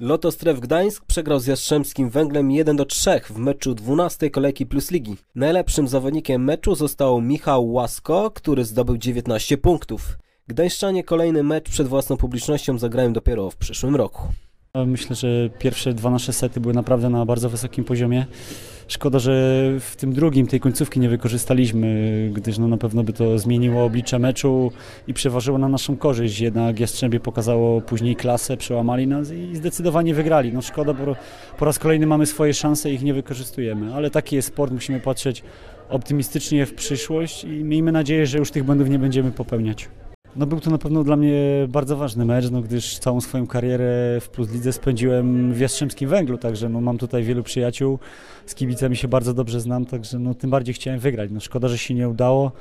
Lotos Tref Gdańsk przegrał z Jastrzębskim Węglem 1 do 3 w meczu 12 kolejki Plus Ligi. Najlepszym zawodnikiem meczu został Michał Łasko, który zdobył 19 punktów. Gdańszczanie kolejny mecz przed własną publicznością zagrają dopiero w przyszłym roku. Myślę, że pierwsze dwa nasze sety były naprawdę na bardzo wysokim poziomie. Szkoda, że w tym drugim tej końcówki nie wykorzystaliśmy, gdyż no na pewno by to zmieniło oblicze meczu i przeważyło na naszą korzyść. Jednak Jastrzębie pokazało później klasę, przełamali nas i zdecydowanie wygrali. No szkoda, bo po raz kolejny mamy swoje szanse i ich nie wykorzystujemy, ale taki jest sport, musimy patrzeć optymistycznie w przyszłość i miejmy nadzieję, że już tych błędów nie będziemy popełniać. No był to na pewno dla mnie bardzo ważny mecz, no gdyż całą swoją karierę w Plus Lidze spędziłem w Jastrzębskim Węglu, także no mam tutaj wielu przyjaciół, z kibicami się bardzo dobrze znam, także no tym bardziej chciałem wygrać. No szkoda, że się nie udało,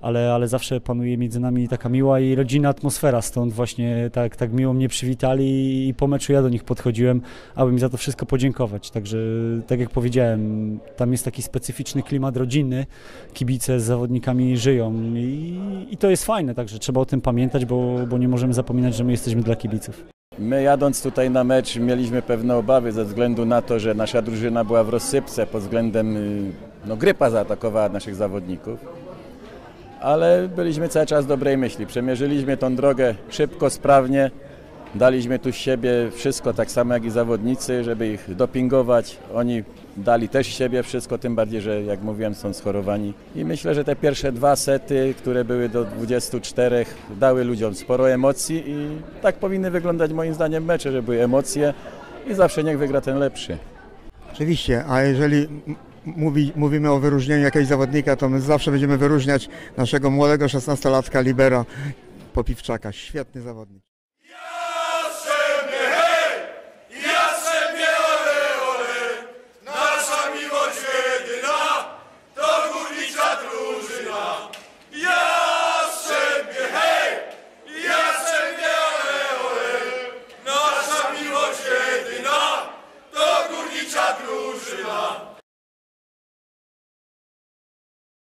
ale, ale zawsze panuje między nami taka miła i rodzinna atmosfera, stąd właśnie tak, tak miło mnie przywitali i po meczu ja do nich podchodziłem, aby mi za to wszystko podziękować. Także tak jak powiedziałem, tam jest taki specyficzny klimat rodzinny, kibice z zawodnikami żyją i, i to jest fajne, także trzeba o tym pamiętać, bo, bo nie możemy zapominać, że my jesteśmy dla kibiców. My jadąc tutaj na mecz mieliśmy pewne obawy ze względu na to, że nasza drużyna była w rozsypce pod względem, y, no grypa zaatakowała naszych zawodników ale byliśmy cały czas dobrej myśli. Przemierzyliśmy tą drogę szybko, sprawnie, daliśmy tu siebie wszystko, tak samo jak i zawodnicy, żeby ich dopingować. Oni dali też siebie wszystko, tym bardziej, że jak mówiłem są schorowani. I myślę, że te pierwsze dwa sety, które były do 24, dały ludziom sporo emocji i tak powinny wyglądać moim zdaniem mecze, żeby były emocje i zawsze niech wygra ten lepszy. Oczywiście, a jeżeli mówi, mówimy o wyróżnieniu jakiegoś zawodnika, to my zawsze będziemy wyróżniać naszego młodego 16-latka Libera Popiwczaka. Świetny zawodnik. 是的